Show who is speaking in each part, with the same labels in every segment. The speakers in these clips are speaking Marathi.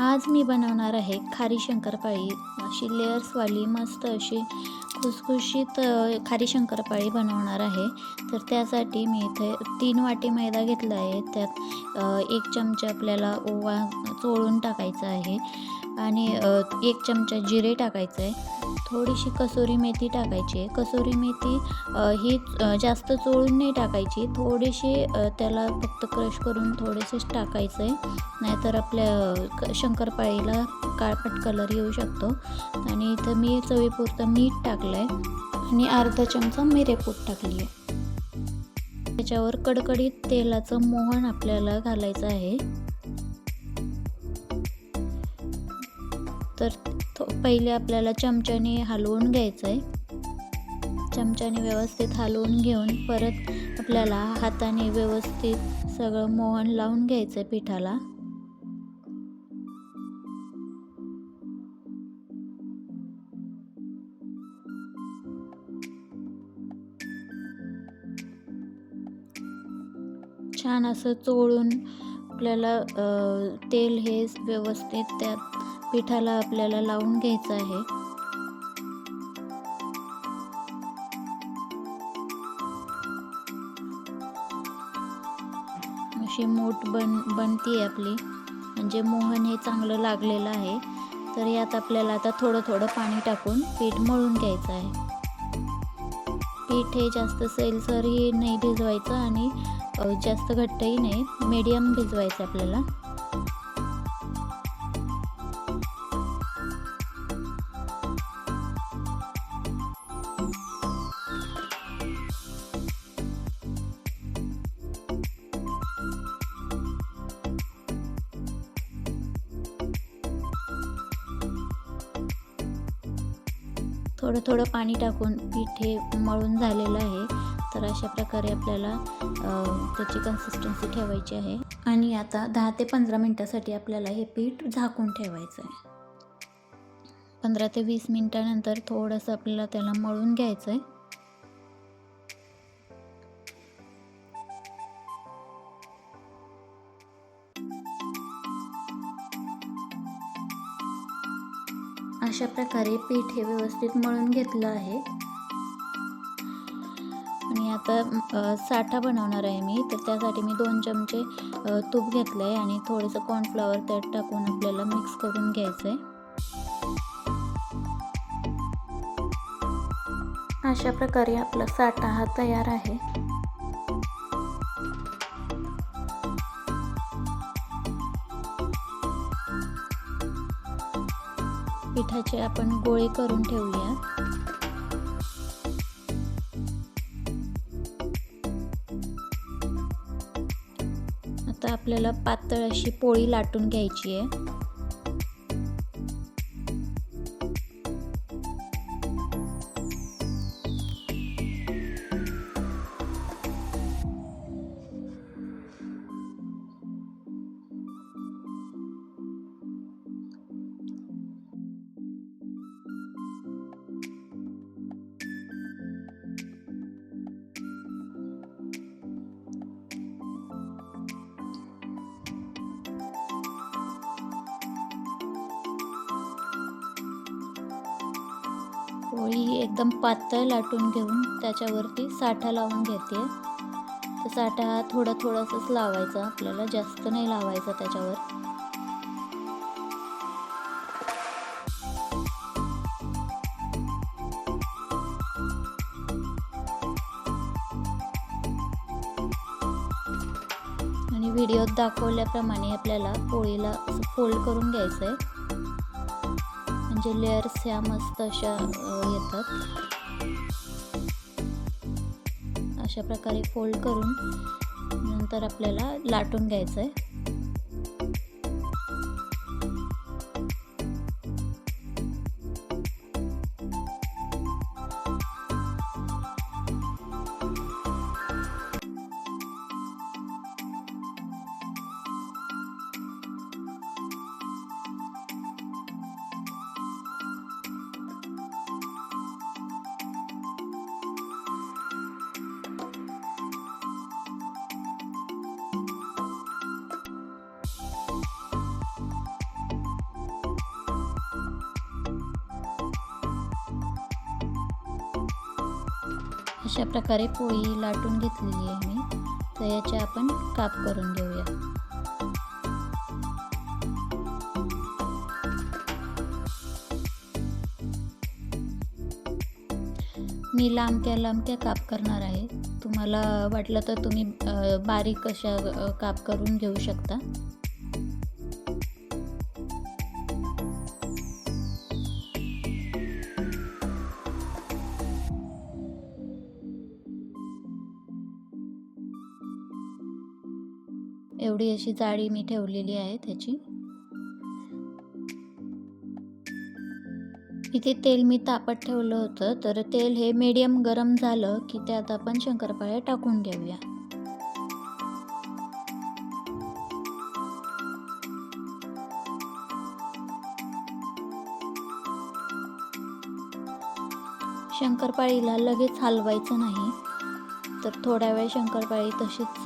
Speaker 1: आज मी बनवणार आहे खारी शंकरपाळी. अशी लेअर्सवाली मस्त अशी खुसखुशीत खारी शंकरपाळी बनवणार आहे. तर त्यासाठी मी इथे तीन वाटी मैदा घेतला आहे. त्यात एक चमचा आपल्याला ओवा चोळून टाकायचा आहे. आणि एक चमचा जिरे टाकायचं आहे थोडीशी कसुरी मेथी टाकायची आहे. कसुरी मेथी ही जास्त चोळून नाही टाकायची. थोडीशी त्याला फक्त क्रश करून थोडेसेच टाकायचं आहे नाहीतर आपल्या शंकरपाळीला काळपट कलर येऊ शकतो. आणि इथं मी चवीपुरतं मीठ टाकलं आहे आणि अर्धा चमचा मिरेपूट टाकली आहे. त्याच्यावर कडकडीत तेलाचं मोहन आपल्याला घालायचं आहे. तर पहिले आपल्याला चमच्याने हलवून घ्यायचं आहे चमच्याने व्यवस्थित हलवून घेऊन परत आपल्याला हाताने व्यवस्थित सगळं मोहन लावून घ्यायचं आहे पिठाला. छान असं चोळून आपल्याला तेल हे व्यवस्थित त्यात पिठाला आपल्याला लावून घ्यायचं आहे. अशी मोठ बन बनती आहे आपली. म्हणजे मोहन हे चांगलं लागलेलं आहे. तर यात आपल्याला आता थोडं थोडं पाणी टाकून पीठ मळून घ्यायचं आहे. पीठ हे जास्त सैलसरही नाही भिजवायचं आणि जास्त घट्टही नाही मीडियम भिजवायचं आपल्याला. थोडं थोडं पाणी टाकून पीठ हे मळून झालेलं आहे. तर अशा प्रकारे आपल्याला त्याची कन्सिस्टन्सी ठेवायची आहे. आणि आता दहा ते पंधरा मिनटासाठी आपल्याला हे पीठ झाकून ठेवायचं आहे. पंधरा ते वीस मिनटानंतर थोडंसं आपल्याला त्याला मळून घ्यायचं आहे. अशा प्रकारे पीठ हे व्यवस्थित मळून घेतलं आहे. आता साठा बनवणार आहे मी. तर त्यासाठी मी दोन चमचे तूप घेतलं आहे आणि थोडंसं कॉर्नफ्लॉवर त्यात टाकून आपल्याला मिक्स करून घ्यायचं आहे अशा प्रकारे आपला साठा हा तयार आहे. पिठाचे आपण गोळे करून ठेवूया. आपल्याला पातळ अशी पोळी लाटून घ्यायची आहे. पोळी एकदम पातळ लाटून घेऊन त्याच्यावरती साठा लावून घेते. तर साठा हा थोडा थोडासाच लावायचा. आपल्याला जास्त नाही लावायचा त्याच्यावर. आणि व्हिडिओत दाखवल्याप्रमाणे आपल्याला पोळीला असं फोल्ड करून घ्यायचं आहे म्हणजे लेअर्स ह्या मस्त अशा येतात. अशा प्रकारे फोल्ड करून नंतर आपल्याला लाटून घ्यायचं आहे अशा प्रकारे पोळी लाटून घेतलेली आहे मी. तर याचे आपण काप करून घेऊया. मी लांबक्या लांबक्या काप करणार आहे. तुम्हाला वाटलं तर तुम्ही बारीक अशा काप करून घेऊ शकता. एवढी अशी जाळी मी ठेवलेली आहे त्याची. इथे तेल मी तापत ठेवलं होतं तर तेल हे मीडियम गरम झालं की त्यात आपण शंकरपाळ्या टाकून घेऊया. शंकरपाळीला लगेच हलवायचं नाही. तर थोड्या वेळ शंकरपाळी तशीच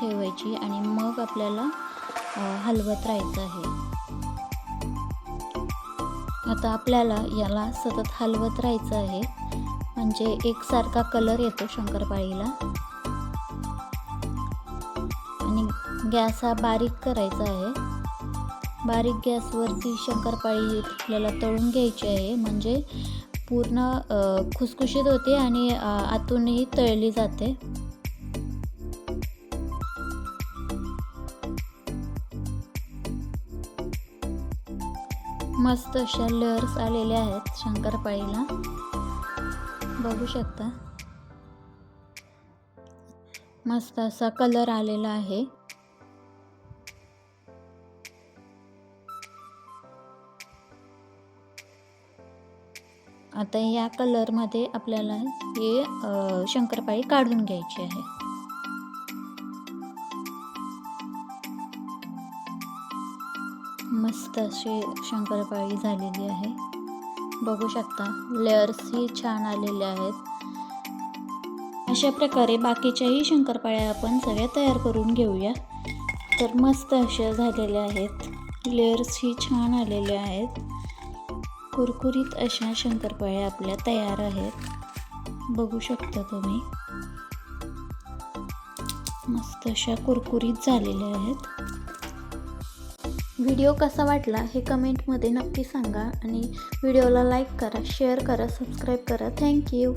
Speaker 1: ठेवायची आणि मग आपल्याला हलवत राहायचं आहे. आता आपल्याला याला सतत हलवत राहायचं आहे. म्हणजे एकसारखा कलर येतो शंकरपाळीला. आणि गॅस हा बारीक करायचा आहे. बारीक गॅसवरती शंकरपाळी आपल्याला तळून घ्यायची आहे. म्हणजे पूर्ण खुसखुशीत होते आणि आतूनही तळली जाते. मस्त अशा लेअर्स आलेल्या आहेत शंकरपाळीला. बघू शकता. मस्त असा कलर आलेला आहे. आता या कलरमध्ये आपल्याला हे शंकरपाळी काढून घ्यायची आहे. मस्त अशी शंकरपाळी झालेली आहे. बघू शकता लेअर्सही छान आलेले आहेत. अशा प्रकारे बाकीच्याही शंकरपाळ्या आपण सगळ्या तयार करून घेऊया. तर मस्त अशा झालेल्या आहेत. लेअर्सही छान आलेल्या आहेत. कुरकुरीत अशा शंकरपाळ्या आपल्या तयार आहेत. बघू शकता तुम्ही. मस्त अशा कुरकुरीत झालेल्या आहेत. व्हिडिओ कसा वाटला हे कमेंटमध्ये नक्की सांगा आणि व्हिडिओला लाईक करा शेअर करा सबस्क्राईब करा. थँक्यू